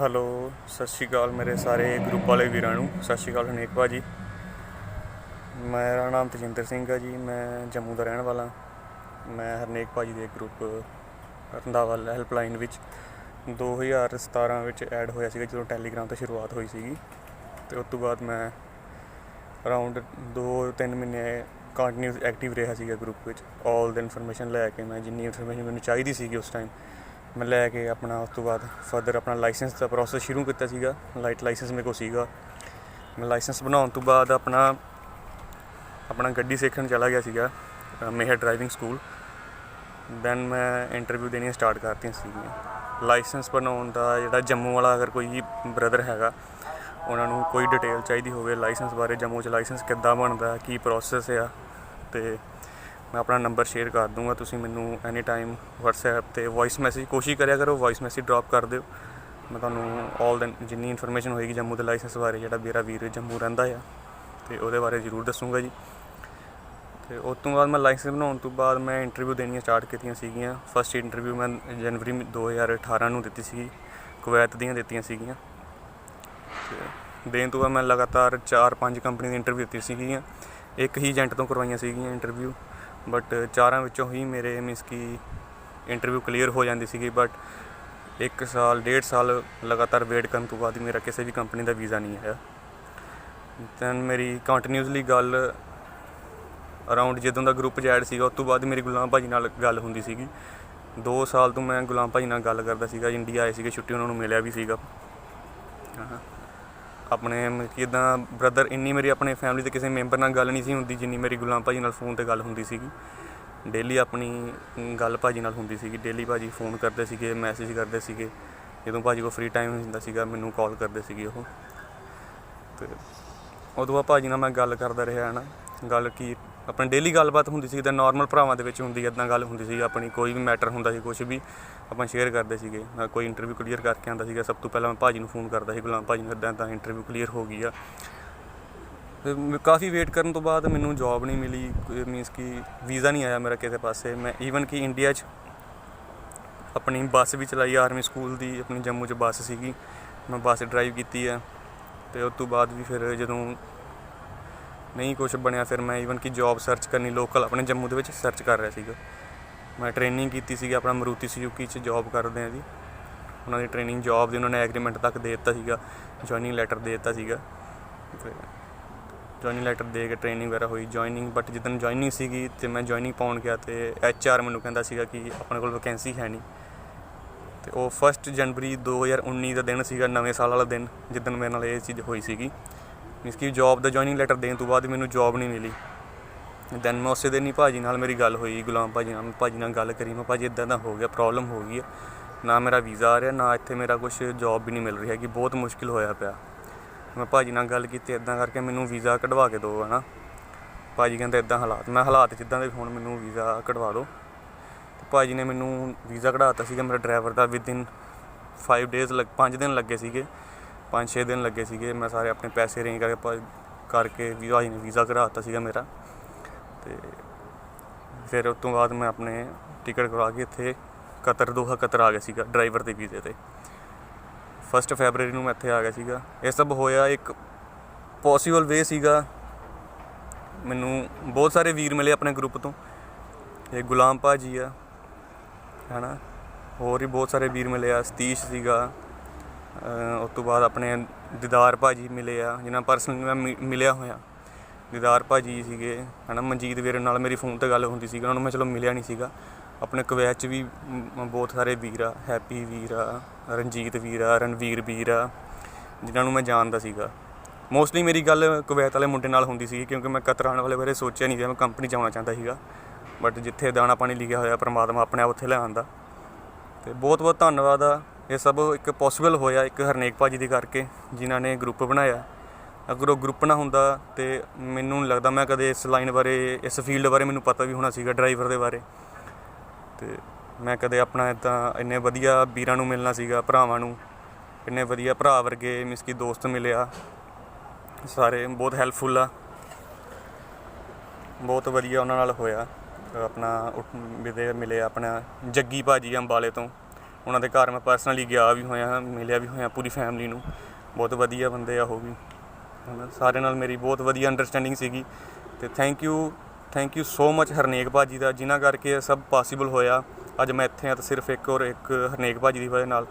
Hello, ਸਤਿ ਸ਼੍ਰੀ ਅਕਾਲ ਮੇਰੇ ਸਾਰੇ ਗਰੁੱਪ ਵਾਲੇ ਵੀਰਾਂ ਨੂੰ। ਸਤਿ ਸ਼੍ਰੀ ਅਕਾਲ ਹਨੇਕ ਭਾਜੀ ਮੇਰਾ ਨਾਮ ਤਜਿੰਦਰ ਸਿੰਘ ਹੈ ਜੀ, ਮੈਂ ਜੰਮੂ ਦਾ ਰਹਿਣ ਵਾਲਾ। ਮੈਂ ਹਰਨੇਕ ਭਾਜੀ ਦੇ ਗਰੁੱਪ ਰੰਦਾਵਾ ਹੈਲਪਲਾਈਨ ਵਿੱਚ 2017 ਵਿੱਚ ਐਡ ਹੋਇਆ ਸੀਗਾ, ਜਦੋਂ ਟੈਲੀਗ੍ਰਾਮ ਤੋਂ ਸ਼ੁਰੂਆਤ ਹੋਈ ਸੀਗੀ। ਤੇ ਉਸ ਤੋਂ ਬਾਅਦ ਮੈਂ ਅਰਾਊਂਡ 2-3 ਮਹੀਨੇ ਕੰਟੀਨਿਊਸ ਐਕਟਿਵ ਰਿਹਾ ਸੀਗਾ ਗਰੁੱਪ ਵਿੱਚ। ਆਲ ਦ ਇਨਫੋਰਮੇਸ਼ਨ ਲੈ ਕੇ ਮੈਂ, ਜਿੰਨੀ ਇਨਫੋਰਮੇਸ਼ਨ ਮੈਨੂੰ ਚਾਹੀਦੀ ਸੀਗੀ ਉਸ ਟਾਈਮ ਮੈਂ ਲੈ ਕੇ ਆਪਣਾ ਉਸ ਤੋਂ ਬਾਅਦ ਫਰਦਰ ਆਪਣਾ ਲਾਇਸੈਂਸ ਦਾ ਪ੍ਰੋਸੈਸ ਸ਼ੁਰੂ ਕੀਤਾ ਸੀਗਾ ਲਾਈਟ ਲਾਇਸੈਂਸ ਮੇਰੇ ਕੋਲ ਸੀਗਾ। ਮੈਂ ਲਾਇਸੈਂਸ ਬਣਾਉਣ ਤੋਂ ਬਾਅਦ ਆਪਣਾ ਆਪਣਾ ਗੱਡੀ ਸਿੱਖਣ ਚਲਾ ਗਿਆ ਸੀਗਾ ਮੇਹਰ ਡਰਾਈਵਿੰਗ ਸਕੂਲ ਦੈਨ ਮੈਂ ਇੰਟਰਵਿਊ ਦੇਣੀਆਂ ਸਟਾਰਟ ਕਰਤੀਆਂ ਸੀਗੀਆਂ। ਲਾਇਸੈਂਸ ਬਣਾਉਣ ਦਾ ਜਿਹੜਾ ਜੰਮੂ ਵਾਲਾ ਅਗਰ ਕੋਈ ਬ੍ਰਦਰ ਹੈਗਾ, ਉਹਨਾਂ ਨੂੰ ਕੋਈ ਡਿਟੇਲ ਚਾਹੀਦੀ ਹੋਵੇ ਲਾਇਸੈਂਸ ਬਾਰੇ ਜੰਮੂ 'ਚ ਲਾਇਸੈਂਸ ਕਿੱਦਾਂ ਬਣਦਾ, ਕੀ ਪ੍ਰੋਸੈਸ ਆ, ਤੇ ਮੈਂ ਆਪਣਾ ਨੰਬਰ ਸ਼ੇਅਰ ਕਰ ਦੂੰਗਾ, ਤੁਸੀਂ ਮੈਨੂੰ ਐਨੀ ਟਾਈਮ WhatsApp ਤੇ ਵੌਇਸ ਮੈਸੇਜ ਕੋਸ਼ਿਸ਼ ਕਰਿਆ ਕਰੋ ਵੌਇਸ ਮੈਸੇਜ ਡ੍ਰੌਪ ਕਰ ਦਿਓ। ਮੈਂ ਤੁਹਾਨੂੰ ਆਲ ਦ ਜਿੰਨੀ ਇਨਫੋਰਮੇਸ਼ਨ ਹੋਏਗੀ ਜੰਮੂ ਦੇ ਲਾਇਸੈਂਸ ਬਾਰੇ, ਜਿਹੜਾ ਮੇਰਾ ਵੀਰ ਜੰਮੂ ਰਹਿੰਦਾ ਆ, ਤੇ ਉਹਦੇ ਬਾਰੇ ਜ਼ਰੂਰ ਦੱਸੂੰਗਾ ਜੀ। ਤੇ ਉਸ ਤੋਂ ਬਾਅਦ ਮੈਂ ਲਾਇਸੈਂਸ ਬਣਾਉਣ ਤੋਂ ਬਾਅਦ ਮੈਂ ਇੰਟਰਵਿਊ ਦੇਣੀਆਂ ਸਟਾਰਟ ਕੀਤੀਆਂ ਸੀਗੀਆਂ। ਫਸਟ ਇੰਟਰਵਿਊ ਮੈਂ ਜਨਵਰੀ 2018 ਨੂੰ ਦਿੱਤੀ ਸੀਗੀ, ਕੁਵੈਤ ਦੀਆਂ ਦਿੱਤੀਆਂ ਸੀਗੀਆਂ। ਤੇ ਦੇਣ ਤੋਂ ਬਾਅਦ ਮੈਂ ਲਗਾਤਾਰ 4-5 ਕੰਪਨੀ ਦੀ ਇੰਟਰਵਿਊ ਦਿੱਤੀ ਸੀਗੀਆਂ। ਇੱਕ ਹੀ ਏਜੰਟ ਤੋਂ ਕਰਵਾਈਆਂ ਸੀਗੀਆਂ ਇੰਟਰਵਿਊ ਬਟ ਚਾਰਾਂ ਵਿੱਚੋਂ ਹੀ ਮੇਰੇ ਮੀਨਸ ਕਿ ਇੰਟਰਵਿਊ ਕਲੀਅਰ ਹੋ ਜਾਂਦੀ ਸੀਗੀ ਬਟ ਇੱਕ ਸਾਲ, ਡੇਢ ਸਾਲ ਲਗਾਤਾਰ ਵੇਟ ਕਰਨ ਤੋਂ ਬਾਅਦ ਮੇਰਾ ਕਿਸੇ ਵੀ ਕੰਪਨੀ ਦਾ ਵੀਜ਼ਾ ਨਹੀਂ ਆਇਆ। ਦੈਨ ਮੇਰੀ ਕੰਟੀਨਿਊਸਲੀ ਗੱਲ ਅਰਾਊਂਡ ਜਦੋਂ ਦਾ ਗਰੁੱਪ ਜੈਡ ਸੀਗਾ, ਉਸ ਤੋਂ ਬਾਅਦ ਮੇਰੀ ਗੁਲਾਮ ਭਾਜੀ ਨਾਲ ਗੱਲ ਹੁੰਦੀ ਸੀਗੀ। 2 ਸਾਲ ਤੋਂ ਮੈਂ ਗੁਲਾਮ ਭਾਜੀ ਨਾਲ ਗੱਲ ਕਰਦਾ ਸੀਗਾ ਇੰਡੀਆ ਆਏ ਸੀਗੇ, ਛੁੱਟੀ ਉਹਨਾਂ ਨੂੰ ਮਿਲਿਆ ਵੀ ਸੀਗਾ। ਹਾਂ। ਆਪਣੇ ਕਿਦਾਂ ਬ੍ਰਦਰ ਇੰਨੀ ਮੇਰੀ ਆਪਣੇ ਫੈਮਿਲੀ ਦੇ ਕਿਸੇ ਮੈਂਬਰ ਨਾਲ ਗੱਲ ਨਹੀਂ ਸੀ ਹੁੰਦੀ, ਜਿੰਨੀ ਮੇਰੀ ਗੁਲਾਮ ਭਾਜੀ ਨਾਲ ਫੋਨ ਤੇ ਗੱਲ ਹੁੰਦੀ ਸੀਗੀ। ਡੇਲੀ ਆਪਣੀ ਗੱਲ ਭਾਜੀ ਨਾਲ ਹੁੰਦੀ ਸੀਗੀ। ਡੇਲੀ ਭਾਜੀ ਫੋਨ ਕਰਦੇ ਸੀਗੇ ਮੈਸੇਜ ਕਰਦੇ ਸੀਗੇ। ਜਦੋਂ ਭਾਜੀ ਕੋ ਫ੍ਰੀ ਟਾਈਮ ਹੁੰਦਾ ਸੀਗਾ, ਮੈਨੂੰ ਕਾਲ ਕਰਦੇ ਸੀਗੇ ਉਹ। ਤੇ ਉਦੋਂ ਬਾਅਦ ਭਾਜੀ ਨਾਲ ਮੈਂ ਗੱਲ ਕਰਦਾ ਰਿਹਾ ਨਾ ਗੱਲ ਕੀ ਆਪਣੀ ਡੇਲੀ ਗੱਲਬਾਤ ਹੁੰਦੀ ਸੀ ਤਾਂ ਨਾਰਮਲ ਭਰਾਵਾਂ ਦੇ ਵਿੱਚ ਹੁੰਦੀ ਇਦਾਂ ਗੱਲ ਹੁੰਦੀ ਸੀ ਆਪਣੀ ਕੋਈ ਵੀ ਮੈਟਰ ਹੁੰਦਾ ਸੀ ਕੁਝ ਵੀ ਆਪਾਂ ਸ਼ੇਅਰ ਕਰਦੇ ਸੀਗੇ ਮੈਂ ਕੋਈ ਇੰਟਰਵਿਊ ਕਲੀਅਰ ਕਰਕੇ ਆਂਦਾ ਸੀਗਾ, ਸਭ ਤੋਂ ਪਹਿਲਾਂ ਮੈਂ ਭਾਜੀ ਨੂੰ ਫੋਨ ਕਰਦਾ ਸੀ ਗੁਲਾਮ ਭਾਜੀ ਨੂੰ ਇਦਾਂ ਇਦਾਂ ਇੰਟਰਵਿਊ ਕਲੀਅਰ ਹੋ ਗਈ ਆ। ਤੇ ਮੈਂ, ਕਾਫੀ ਵੇਟ ਕਰਨ ਤੋਂ ਬਾਅਦ ਮੈਨੂੰ ਜੌਬ ਨਹੀਂ ਮਿਲੀ ਮੀਨਸ ਕਿ ਵੀਜ਼ਾ ਨਹੀਂ ਆਇਆ ਮੇਰਾ ਕਿਸੇ ਪਾਸੇ। ਮੈਂ ਈਵਨ ਕਿ ਇੰਡੀਆ 'ਚ ਆਪਣੀ ਬੱਸ ਵੀ ਚਲਾਈ ਆਰਮੀ ਸਕੂਲ ਦੀ, ਆਪਣੀ ਜੰਮੂ 'ਚ ਬੱਸ ਸੀਗੀ। ਮੈਂ ਬੱਸ ਡਰਾਈਵ ਕੀਤੀ ਆ, ਤੇ ਉਸ ਤੋਂ ਬਾਅਦ ਵੀ ਫਿਰ ਜਦੋਂ ਨਹੀਂ ਕੁਝ ਬਣਿਆ, ਫਿਰ ਮੈਂ ਈਵਨ ਕਿ ਜੌਬ ਸਰਚ ਕਰਨੀ ਲੋਕਲ ਆਪਣੇ ਜੰਮੂ ਦੇ ਵਿੱਚ ਸਰਚ ਕਰ ਰਿਹਾ ਸੀਗਾ। ਮੈਂ ਟ੍ਰੇਨਿੰਗ ਕੀਤੀ ਸੀਗੀ ਆਪਣਾ ਮਰੂਤੀ ਸੁਜ਼ੂਕੀ 'ਚ ਜੌਬ ਕਰਦੇ ਆ ਜੀ। ਉਹਨਾਂ ਦੀ ਟ੍ਰੇਨਿੰਗ ਜੌਬ ਦੀ ਉਹਨਾਂ ਨੇ ਐਗਰੀਮੈਂਟ ਤੱਕ ਦੇ ਦਿੱਤਾ ਸੀਗਾ ਜੁਆਇਨਿੰਗ ਲੈਟਰ ਦੇ ਦਿੱਤਾ ਸੀਗਾ। ਫਿਰ ਜੁਆਇਨਿੰਗ ਲੈਟਰ ਦੇ ਕੇ ਟ੍ਰੇਨਿੰਗ ਵਗੈਰਾ ਹੋਈ। ਜੁਆਇਨਿੰਗ ਬਟ ਜਿੱਦਣ ਜੁਆਇਨਿੰਗ ਸੀਗੀ ਤੇ ਮੈਂ ਜੁਆਇਨਿੰਗ ਪਾਉਣ ਗਿਆ ਤੇ ਐਚ ਆਰ ਮੈਨੂੰ ਕਹਿੰਦਾ ਸੀਗਾ ਕਿ ਆਪਣੇ ਕੋਲ ਵੈਕੈਂਸੀ ਹੈ ਨਹੀਂ। ਤੇ ਉਹ 1 ਜਨਵਰੀ 2019 ਦਾ ਦਿਨ ਸੀਗਾ, ਨਵੇਂ ਸਾਲ ਵਾਲਾ ਦਿਨ, ਜਿੱਦਣ ਮੇਰੇ ਨਾਲ ਇਹ ਚੀਜ਼ ਹੋਈ ਸੀਗੀ। ਮੀਨਸ ਕਿ ਜੌਬ ਦਾ ਜੁਆਇਨਿੰਗ ਲੈਟਰ ਦੇਣ ਤੋਂ ਬਾਅਦ ਮੈਨੂੰ ਜੌਬ ਨਹੀਂ ਮਿਲੀ। ਦੈਨ ਮੈਂ ਉਸੇ ਦਿਨ ਹੀ ਭਾਜੀ ਨਾਲ ਮੇਰੀ ਗੱਲ ਹੋਈ, ਗੁਲਾਮ ਭਾਜੀ ਨਾਲ ਮੈਂ ਭਾਜੀ ਨਾਲ ਗੱਲ ਕਰੀ, ਮੈਂ ਭਾਜੀ ਇਦਾਂ ਦਾ ਹੋ ਗਿਆ ਪ੍ਰੋਬਲਮ ਹੋ ਗਈ ਹੈ ਨਾ ਮੇਰਾ ਵੀਜ਼ਾ ਆ ਰਿਹਾ, ਨਾ ਇੱਥੇ ਮੇਰਾ ਕੁਝ ਜੌਬ ਵੀ ਨਹੀਂ ਮਿਲ ਰਹੀ ਹੈਗੀ, ਬਹੁਤ ਮੁਸ਼ਕਿਲ ਹੋਇਆ ਪਿਆ। ਮੈਂ ਭਾਜੀ ਨਾਲ ਗੱਲ ਕੀਤੀ ਇਦਾਂ ਕਰਕੇ ਮੈਨੂੰ ਵੀਜ਼ਾ ਕਢਵਾ ਕੇ ਦਿਓ ਹਨਾ। ਭਾਜੀ ਕਹਿੰਦੇ ਇਦਾਂ ਹਾਲਾਤ, ਮੈਂ ਹਾਲਾਤ ਜਿੱਦਾਂ ਦੇ ਹੁਣ, ਮੈਨੂੰ ਵੀਜ਼ਾ ਕਢਵਾ ਦਿਓ। ਤੇ ਭਾਜੀ ਨੇ ਮੈਨੂੰ ਵੀਜ਼ਾ ਕਢਾਤਾ ਸੀਗਾ, ਮੇਰਾ ਡਰਾਈਵਰ ਦਾ ਵਿਦਿਨ 5 ਡੇਜ਼ ਲੱਗ 5 ਦਿਨ ਲੱਗੇ ਸੀਗੇ। 5-6 ਦਿਨ ਲੱਗੇ ਸੀਗੇ। ਮੈਂ ਸਾਰੇ ਆਪਣੇ ਪੈਸੇ ਅਰੇਂਜ ਕਰਕੇ ਕਰਕੇ ਵੀ ਭਾਜੀ ਨੇ ਵੀਜ਼ਾ ਕਢਾਤਾ ਸੀਗਾ ਮੇਰਾ। ਤੇ ਫਿਰ ਉਸ ਤੋਂ ਬਾਅਦ ਮੈਂ ਆਪਣੇ ਟਿਕਟ ਕਰਵਾ ਕੇ ਇੱਥੇ ਕਤਰ, ਦੋਹਾ ਕਤਰ ਆ ਗਿਆ ਸੀਗਾ ਡਰਾਈਵਰ ਦੇ ਵੀਜ਼ੇ ਤੇ। 1 ਫੈਬਰੂਰੀ ਨੂੰ ਮੈਂ ਇੱਥੇ ਆ ਗਿਆ ਸੀਗਾ। ਇਹ ਸਭ ਹੋਇਆ ਇੱਕ ਪੋਸੀਬਲ ਵੇ ਸੀਗਾ। ਮੈਨੂੰ ਬਹੁਤ ਸਾਰੇ ਵੀਰ ਮਿਲੇ ਆਪਣੇ ਗਰੁੱਪ ਤੋਂ। ਇਹ ਗੁਲਾਮ ਭਾਜੀ ਆ, ਹੈਨਾ? ਹੋਰ ਵੀ ਬਹੁਤ ਸਾਰੇ ਵੀਰ ਮਿਲੇ ਆ। ਸਤੀਸ਼ ਸੀਗਾ। ਉਸ ਤੋਂ ਬਾਅਦ ਆਪਣੇ ਦੀਦਾਰ ਭਾਜੀ ਮਿਲੇ ਆ, ਜਿਨ੍ਹਾਂ ਪਰਸਨਲੀ ਮੈਂ ਮਿ- ਮਿਲਿਆ ਹੋਇਆ। ਦੀਦਾਰ ਭਾਜੀ ਸੀਗੇ, ਹਨਾ, ਮਨਜੀਤ ਵੀਰ ਨਾਲ ਮੇਰੀ ਫੋਨ ਤੇ ਗੱਲ ਹੁੰਦੀ ਸੀਗੀ, ਉਹਨਾਂ ਨੂੰ ਮੈਂ ਚਲੋ ਮਿਲਿਆ ਨਹੀਂ ਸੀਗਾ। ਆਪਣੇ ਕੁਵੈਤ 'ਚ ਵੀ ਬਹੁਤ ਸਾਰੇ ਵੀਰ ਆ, ਹੈਪੀ ਵੀਰ ਆ, ਰਣਜੀਤ ਵੀਰ ਆ, ਰਣਵੀਰ ਵੀਰ ਆ, ਜਿਨ੍ਹਾਂ ਨੂੰ ਮੈਂ ਜਾਣਦਾ ਸੀਗਾ। ਮੋਸਟਲੀ ਮੇਰੀ ਗੱਲ ਕੁਵੈਤ ਵਾਲੇ ਮੁੰਡੇ ਨਾਲ ਹੁੰਦੀ ਸੀ ਕਿਉਂਕਿ ਮੈਂ ਕਤਰ ਵਾਲੇ ਬਾਰੇ ਸੋਚਿਆ ਨਹੀਂ ਸੀ ਮੈਂ ਕੰਪਨੀ 'ਚ ਆਉਣਾ ਚਾਹੁੰਦਾ ਸੀਗਾ। ਬਟ ਜਿੱਥੇ ਦਾਣਾ ਪਾਣੀ ਲਿਖਿਆ ਹੋਇਆ, ਪਰਮਾਤਮਾ ਆਪਣੇ ਆਪ ਉੱਥੇ ਲੈ ਆਉਂਦਾ ਤੇ ਬਹੁਤ ਬਹੁਤ ਧੰਨਵਾਦ ਆ। ਇਹ ਸਭ ਇੱਕ ਪੋਸੀਬਲ ਹੋਇਆ ਇੱਕ ਹਰਨੇਕ ਭਾਜੀ ਦੀ ਕਰਕੇ, ਜਿਨ੍ਹਾਂ ਨੇ ਗਰੁੱਪ ਬਣਾਇਆ। ਅਗਰ ਉਹ ਗਰੁੱਪ ਨਾ ਹੁੰਦਾ ਤੇ ਮੈਨੂੰ ਨਹੀਂ ਲੱਗਦਾ, ਮੈਂ ਕਦੇ ਇਸ ਲਾਈਨ ਬਾਰੇ, ਇਸ ਫੀਲਡ ਬਾਰੇ ਮੈਨੂੰ ਪਤਾ ਵੀ ਹੋਣਾ ਸੀਗਾ ਡਰਾਈਵਰ ਦੇ ਬਾਰੇ। ਤੇ ਮੈਂ ਕਦੇ ਆਪਣਾ ਇਦਾਂ ਇੰਨੇ ਵਧੀਆ ਵੀਰਾਂ ਨੂੰ ਮਿਲਣਾ ਸੀਗਾ, ਭਰਾਵਾਂ ਨੂੰ। ਇੰਨੇ ਵਧੀਆ ਭਰਾ ਵਰਗੇ ਮਿਸਕੀ ਦੋਸਤ ਮਿਲਿਆ। ਸਾਰੇ ਬਹੁਤ ਹੈਲਪਫੁਲ ਆ। ਬਹੁਤ ਵਧੀਆ ਉਹਨਾਂ ਨਾਲ ਹੋਇਆ। ਆਪਣਾ ਉੱਠ- ਮਿਲੇ ਮਿਲੇ ਆਪਣਾ ਜੱਗੀ ਭਾਜੀ ਅੰਬਾਲੇ ਤੋਂ। ਉਹਨਾਂ ਦੇ ਘਰ ਮੈਂ ਪਰਸਨਲੀ ਗਿਆ ਵੀ ਹੋਇਆ, ਮਿਲਿਆ ਵੀ ਹੋਇਆ ਪੂਰੀ ਫੈਮਿਲੀ ਨੂੰ। ਬਹੁਤ ਵਧੀਆ ਬੰਦੇ ਆ ਉਹ ਵੀ। ਹਨਾ ਸਾਰਿਆਂ ਨਾਲ ਮੇਰੀ ਬਹੁਤ ਵਧੀਆ ਅੰਡਰਸਟੈਂਡਿੰਗ ਸੀਗੀ। ਤੇ thank you thank you so much Harnek ਭਾਜੀ ਦਾ, ਜਿਨ੍ਹਾਂ ਕਰਕੇ ਇਹ ਸਭ ਪੋਸੀਬਲ ਹੋਇਆ। ਅੱਜ ਮੈਂ ਇੱਥੇ ਆ ਤਾਂ ਸਿਰਫ ਇੱਕ ਔਰ ਇੱਕ ਹਰਨੇਕ ਭਾਜੀ ਦੀ ਵਜ੍ਹਾ ਨਾਲ।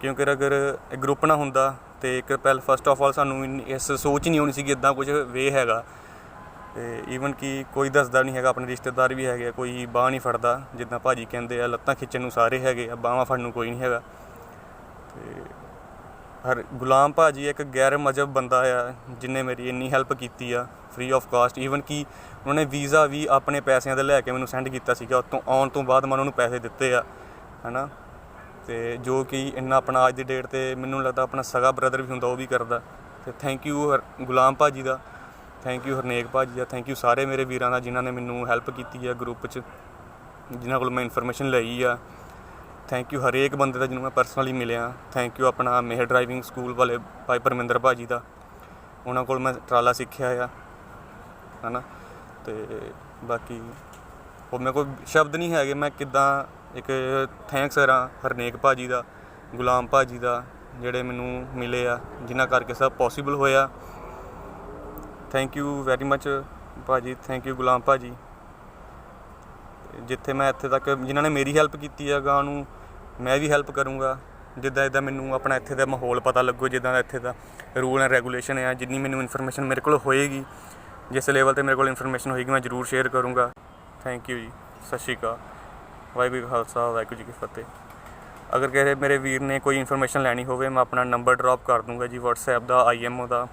ਕਿਉਂਕਿ ਅਗਰ ਇਹ ਗਰੁੱਪ ਨਾ ਹੁੰਦਾ ਤੇ ਇੱਕ ਪਹਿਲ ਫਸਟ ਆਫ ਆਲ ਸਾਨੂੰ ਇੰਨੀ- ਇਸ ਸੋਚ ਨਹੀਂ ਹੋਣੀ ਸੀ ਕਿ ਇਦਾਂ ਕੁਝ ਵੇ ਹੈਗਾ। ਤੇ ਈਵਨ ਕਿ ਕੋਈ ਦੱਸਦਾ ਨਹੀਂ ਹੈਗਾ ਆਪਣੇ ਰਿਸ਼ਤੇਦਾਰ ਵੀ ਹੈਗੇ ਆ, ਕੋਈ ਬਾਹ ਨਹੀਂ ਫੜਦਾ ਜਿੱਦਾਂ ਭਾਜੀ ਕਹਿੰਦੇ ਆ ਲੱਤਾਂ ਖਿੱਚਣ ਨੂੰ ਸਾਰੇ ਹੈਗੇ ਆ ਬਾਹਾਂ ਫੜਨ ਨੂੰ ਕੋਈ ਨਹੀਂ ਹੈਗਾ। ਤੇ ਹਰ ਗੁਲਾਮ ਭਾਜੀ ਇੱਕ ਗੈਰ ਮਜਬ ਬੰਦਾ ਆ ਜਿਨੇ ਮੇਰੀ ਇੰਨੀ ਹੈਲਪ ਕੀਤੀ ਆ ਫ੍ਰੀ ਆਫ ਕਾਸਟ ਈਵਨ ਕਿ ਉਹਨਾਂ ਨੇ ਵੀਜ਼ਾ ਵੀ ਆਪਣੇ ਪੈਸਿਆਂ ਦੇ ਲੈ ਕੇ ਮੈਨੂੰ ਸੈਂਡ ਕੀਤਾ ਸੀਗਾ ਉਤੋਂ ਆਉਣ ਤੋਂ ਬਾਅਦ ਮੈਂ ਉਹਨੂੰ ਪੈਸੇ ਦਿੱਤੇ ਆ ਹਨਾ? ਤੇ ਜੋ ਕਿ ਇੰਨਾ ਆਪਣਾ ਅੱਜ ਦੀ ਡੇਟ ਤੇ ਮੈਨੂੰ ਲੱਗਦਾ ਆਪਣਾ ਸਗਾ ਬ੍ਰਦਰ ਵੀ ਹੁੰਦਾ ਉਹ ਵੀ ਕਰਦਾ। ਤੇ ਥੈਂਕ ਯੂ ਗੁਲਾਮ ਭਾਜੀ ਦਾ। ਥੈਂਕ ਯੂ ਹਰਨੇਕ ਭਾਜੀ ਆ ਥੈਂਕ ਯੂ ਸਾਰੇ ਮੇਰੇ ਵੀਰਾਂ ਦਾ ਜਿਨ੍ਹਾਂ ਨੇ ਮੈਨੂੰ ਹੈਲਪ ਕੀਤੀ ਆ ਗਰੁੱਪ 'ਚ, ਜਿਨ੍ਹਾਂ ਕੋਲ ਮੈਂ ਇਨਫੋਰਮੇਸ਼ਨ ਲਈ ਆ। ਥੈਂਕ ਯੂ ਹਰੇਕ ਬੰਦੇ ਦਾ ਜਿਹਨੂੰ ਮੈਂ ਪਰਸਨਲੀ ਮਿਲਿਆ। ਥੈਂਕ ਯੂ ਆਪਣਾ ਮੇਹਰ ਡਰਾਈਵਿੰਗ ਸਕੂਲ ਵਾਲੇ ਭਾਈ ਪਰਮਿੰਦਰ ਭਾਜੀ ਦਾ। ਉਹਨਾਂ ਕੋਲ ਮੈਂ ਟਰਾਲਾ ਸਿੱਖਿਆ ਆ, ਹਨਾ? ਤੇ ਬਾਕੀ ਉਹ ਮੇਰੇ ਕੋਲ ਸ਼ਬਦ ਨਹੀਂ ਹੈਗੇ, ਮੈਂ ਕਿੱਦਾਂ ਇੱਕ ਥੈਂਕਸ ਕਰਾਂ ਹਰਨੇਕ ਭਾਜੀ ਦਾ, ਗੁਲਾਮ ਭਾਜੀ ਦਾ, ਜਿਹੜੇ ਮੈਨੂੰ ਮਿਲੇ ਆ, ਜਿਨ੍ਹਾਂ ਕਰਕੇ ਸਭ ਪੋਸੀਬਲ ਹੋਇਆ। ਥੈਂਕ ਯੂ ਵੈਰੀ ਮਚ ਭਾਜੀ. ਥੈਂਕ ਯੂ ਗੁਲਾਮ ਭਾਜੀ. ਤੇ ਜਿੱਥੇ ਮੈਂ ਇੱਥੇ ਤੱਕ, ਜਿਨ੍ਹਾਂ ਨੇ ਮੇਰੀ ਹੈਲਪ ਕੀਤੀ ਹੈ ਗਾਂ ਨੂੰ, ਮੈਂ ਵੀ ਹੈਲਪ ਕਰੂੰਗਾ। ਜਿੱਦਾਂ ਜਿੱਦਾਂ ਮੈਨੂੰ ਆਪਣਾ ਇੱਥੇ ਦਾ ਮਾਹੌਲ ਪਤਾ ਲੱਗੋ, ਜਿੱਦਾਂ ਦਾ ਇੱਥੇ ਦਾ ਰੂਲ ਐਂਡ ਰੈਗੂਲੇਸ਼ਨ ਹੈ ਜਿੰਨੀ ਮੈਨੂੰ ਇਨਫੋਰਮੇਸ਼ਨ ਮੇਰੇ ਕੋਲ ਹੋਏਗੀ, ਜਿਸ ਲੈਵਲ ਤੇ ਮੇਰੇ ਕੋਲ ਇਨਫੋਰਮੇਸ਼ਨ ਹੋਏਗੀ, ਮੈਂ ਜ਼ਰੂਰ ਸ਼ੇਅਰ ਕਰੂੰਗਾ। ਥੈਂਕ ਯੂ ਜੀ। ਸਤਿ ਸ਼੍ਰੀ ਅਕਾਲ। ਵਾਹਿਗੁਰੂ ਖਾਲਸਾ, ਵਾਹਿਗੁਰੂ ਜੀ ਕੀ ਫਤਿਹ। ਅਗਰ ਕਿਸੇ ਮੇਰੇ ਵੀਰ ਨੇ ਕੋਈ ਇਨਫੋਰਮੇਸ਼ਨ ਲੈਣੀ ਹੋਵੇ, ਮੈਂ ਆਪਣਾ ਨੰਬਰ ਡ੍ਰੌਪ ਕਰ ਦੂੰਗਾ ਜੀ, WhatsApp ਦਾ IMO ਦਾ।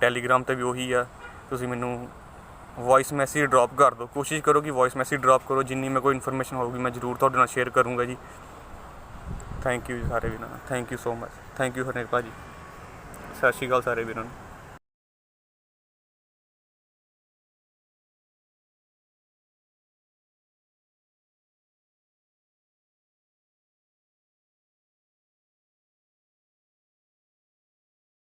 ਟੈਲੀਗ੍ਰਾਮ ਤੇ ਵੀ ਉਹੀ ਆ। ਤੁਸੀਂ ਮੈਨੂੰ ਵੌਇਸ ਮੈਸੇਜ ਡ੍ਰੌਪ ਕਰ ਦਿਓ। ਕੋਸ਼ਿਸ਼ ਕਰੋ ਕਿ ਵੌਇਸ ਮੈਸੇਜ ਡ੍ਰੌਪ ਕਰੋ। ਜਿੰਨੀ ਮੇਰੇ ਕੋਲ ਇਨਫੋਰਮੇਸ਼ਨ ਹੋਊਗੀ, ਮੈਂ ਜ਼ਰੂਰ ਤੁਹਾਡੇ ਨਾਲ ਸ਼ੇਅਰ ਕਰੂੰਗਾ ਜੀ। ਥੈਂਕ ਯੂ ਸਾਰੇ ਵੀਰਾਂ thank you so much thank you Harnek ਭਾਜੀ ਸਤਿ ਸ਼੍ਰੀ ਅਕਾਲ ਸਾਰੇ ਵੀਰਾਂ ਨੂੰ।